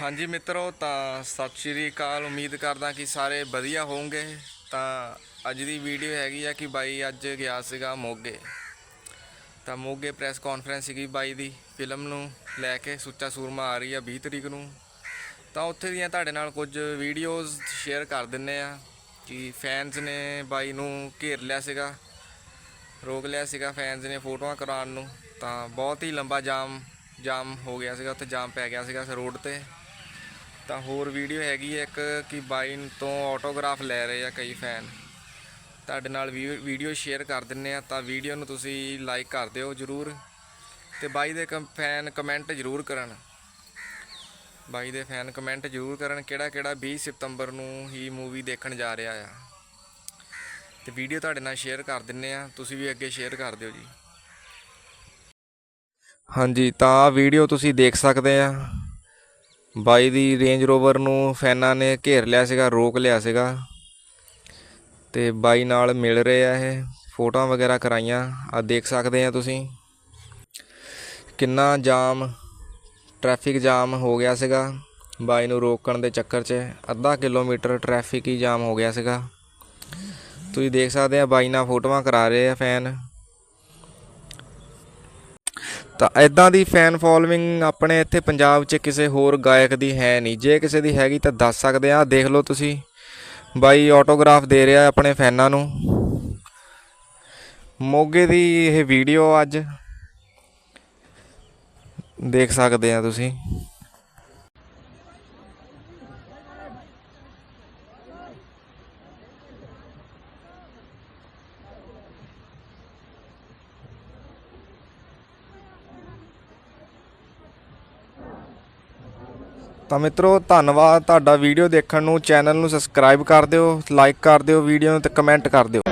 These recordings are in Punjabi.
ਹਾਂਜੀ ਮਿੱਤਰੋ, ਤਾਂ ਸਤਿ ਸ਼੍ਰੀ ਅਕਾਲ। ਉਮੀਦ ਕਰਦਾ ਕਿ ਸਾਰੇ ਵਧੀਆ ਹੋਵੋਗੇ। ਤਾਂ ਅੱਜ ਦੀ ਵੀਡੀਓ ਹੈਗੀ ਆ ਕਿ ਬਾਈ ਅੱਜ ਗਿਆ ਸੀਗਾ ਮੋਗੇ। ਤਾਂ ਮੋਗੇ ਪ੍ਰੈਸ ਕਾਨਫਰੰਸ ਸੀਗੀ ਬਾਈ ਦੀ, ਫਿਲਮ ਨੂੰ ਲੈ ਕੇ ਸੁੱਚਾ ਸੂਰਮਾ ਆ ਰਹੀ ਆ 20 ਤਰੀਕ ਨੂੰ। ਤਾਂ ਉੱਥੇ ਦੀਆਂ ਤੁਹਾਡੇ ਨਾਲ ਕੁਝ ਵੀਡੀਓਜ਼ ਸ਼ੇਅਰ ਕਰ ਦਿੰਨੇ ਆ ਕਿ ਫੈਨਸ ਨੇ ਬਾਈ ਨੂੰ ਘੇਰ ਲਿਆ ਸੀਗਾ, ਰੋਕ ਲਿਆ ਸੀਗਾ ਫੈਨਸ ਨੇ ਫੋਟੋਆਂ ਕਰਾਉਣ ਨੂੰ। ਤਾਂ ਬਹੁਤ ਹੀ ਲੰਬਾ ਜਾਮ ਜਾਮ ਹੋ ਗਿਆ ਸੀਗਾ, ਉੱਥੇ ਜਾਮ ਪੈ ਗਿਆ ਸੀਗਾ ਰੋਡ ਤੇ। ਤਾਂ ਹੋਰ ਵੀਡੀਓ ਹੈਗੀ ਹੈ ਇੱਕ ਕਿ ਬਾਈ ਤੋਂ ਆਟੋਗ੍ਰਾਫ ਲੈ ਰਹੇ ਆ ਕਈ ਫੈਨ ਤੁਹਾਡੇ ਨਾਲ ਵੀਡੀਓ ਸ਼ੇਅਰ ਕਰ ਦਿੰਨੇ ਆ, ਤਾਂ ਵੀਡੀਓ ਨੂੰ ਤੁਸੀਂ ਲਾਈਕ ਕਰ ਦਿਓ ਜਰੂਰ। ਤੇ ਬਾਈ ਦੇ ਕਮ- ਫੈਨ ਕਮੈਂਟ ਜਰੂਰ ਕਰਨ। ਬਾਈ ਦੇ ਫੈਨ ਕਮੈਂਟ ਜਰੂਰ ਕਰਨ ਕਿਹੜਾ ਕਿਹੜਾ 20 ਸਤੰਬਰ ਨੂੰ ਹੀ ਮੂਵੀ ਦੇਖਣ ਜਾ ਰਿਹਾ ਆ। ਤੇ ਵੀਡੀਓ ਤੁਹਾਡੇ ਨਾਲ ਸ਼ੇਅਰ ਕਰ ਦਿੰਨੇ ਆ, ਤੁਸੀਂ ਵੀ ਅੱਗੇ ਸ਼ੇਅਰ ਕਰ ਦਿਓ ਜੀ। ਹਾਂਜੀ, ਤਾਂ ਵੀਡੀਓ ਤੁਸੀਂ ਦੇਖ ਸਕਦੇ ਆ। ਬਾਈ ਦੀ ਰੇਂਜ ਰੋਵਰ ਨੂੰ ਫੈਨਾਂ ਨੇ ਘੇਰ ਲਿਆ ਸੀਗਾ, ਰੋਕ ਲਿਆ ਸੀਗਾ। ਤੇ ਬਾਈ ਨਾਲ ਮਿਲ ਰਹੇ ਆ ਇਹ, ਫੋਟੋਆਂ ਵਗੈਰਾ ਕਰਾਈਆਂ। ਆ ਦੇਖ ਸਕਦੇ ਆ ਤੁਸੀਂ। ਕਿੰਨਾ ਜਾਮ ਟ੍ਰੈਫਿਕ ਜਾਮ ਹੋ ਗਿਆ ਸੀਗਾ। ਬਾਈ ਨੂੰ ਰੋਕਣ ਦੇ ਚੱਕਰ 'ਚ ਅੱਧਾ ਕਿਲੋਮੀਟਰ ਟ੍ਰੈਫਿਕ ਹੀ ਜਾਮ ਹੋ ਗਿਆ ਸੀਗਾ। ਤੁਸੀਂ ਦੇਖ ਸਕਦੇ ਆ ਬਾਈ ਨਾਲ ਫੋਟੋਆਂ ਕਰਾ ਰਹੇ ਆ ਫੈਨ। ਤਾਂ ਐਦਾਂ ਦੀ ਫੈਨ ਫੋਲੋਇੰਗ ਆਪਣੇ ਇੱਥੇ ਪੰਜਾਬ 'ਚ ਕਿਸੇ ਹੋਰ ਗਾਇਕ ਦੀ ਹੈ ਨਹੀਂ। ਜੇ ਕਿਸੇ ਦੀ ਹੈਗੀ ਤਾਂ ਦੱਸ ਸਕਦੇ ਆ। ਦੇਖ ਲਓ ਤੁਸੀਂ। ਬਾਈ ਆਟੋਗ੍ਰਾਫ ਦੇ ਰਿਹਾ ਆਪਣੇ ਫੈਨਾਂ ਨੂੰ। ਮੋਗੇ ਦੀ ਇਹ ਵੀਡੀਓ ਅੱਜ। ਦੇਖ ਸਕਦੇ ਆ ਤੁਸੀਂ। ਤਾਂ ਮਿੱਤਰੋ, ਧੰਨਵਾਦ ਤੁਹਾਡਾ ਵੀਡੀਓ ਦੇਖਣ ਨੂੰ, ਚੈਨਲ ਨੂੰ ਸਬਸਕ੍ਰਾਈਬ ਕਰ ਦਿਓ ਲਾਈਕ ਕਰ ਦਿਓ, ਵੀਡੀਓ ਨੂੰ ਤੇ ਕਮੈਂਟ ਕਰ ਦਿਓ।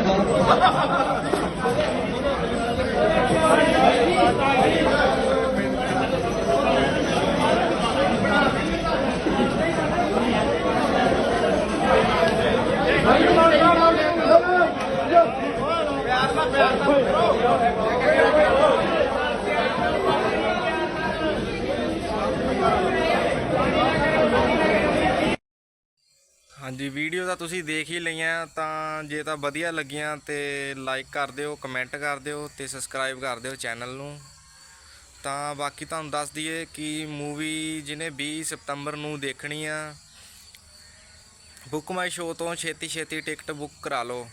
ਹਾਂਜੀ ਵੀਡੀਓ ਤਾਂ ਤੁਸੀਂ ਦੇਖ ਹੀ ਲਈਆਂ, ਤਾਂ ਜੇ ਤਾਂ ਵਧੀਆ ਲੱਗੀਆਂ ਤੇ ਲਾਈਕ ਕਰ ਦਿਓ ਕਮੈਂਟ ਕਰ ਦਿਓ ਤੇ ਸਬਸਕ੍ਰਾਈਬ ਕਰ ਦਿਓ ਚੈਨਲ ਨੂੰ। ਤਾਂ ਬਾਕੀ ਤੁਹਾਨੂੰ ਦੱਸ ਦਈਏ ਕਿ ਮੂਵੀ ਜਿਹਨੇ 20 ਸਤੰਬਰ ਨੂੰ ਦੇਖਣੀ ਆ ਬੁੱਕ ਮਾਈ ਸ਼ੋ ਤੋਂ ਛੇਤੀ ਛੇਤੀ ਟਿਕਟ ਬੁੱਕ ਕਰਾ ਲਓ।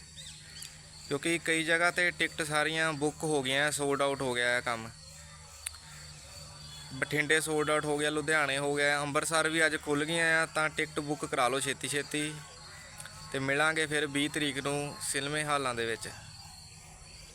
ਕਿਉਂਕਿ ਕਈ ਜਗ੍ਹਾ ਤੇ ਟਿਕਟ ਸਾਰੀਆਂ ਬੁੱਕ ਹੋ ਗਈਆਂ ਸੋਲਡ ਆਊਟ ਹੋ ਗਿਆ ਹੈ ਕੰਮ। ਬਠਿੰਡੇ ਸੋਲਡ ਆਊਟ ਹੋ ਗਿਆ, ਲੁਧਿਆਣੇ ਹੋ ਗਿਆ ਅੰਮ੍ਰਿਤਸਰ ਵੀ ਅੱਜ ਖੁੱਲ ਗਈਆਂ ਆ, ਤਾਂ ਟਿਕਟ ਬੁੱਕ ਕਰਾ ਲਓ ਛੇਤੀ ਛੇਤੀ ਤੇ ਮਿਲਾਂਗੇ ਫਿਰ 20 ਤਰੀਕ ਨੂੰ ਸਿਨੇਮੇ ਹਾਲਾਂ ਦੇ ਵਿੱਚ।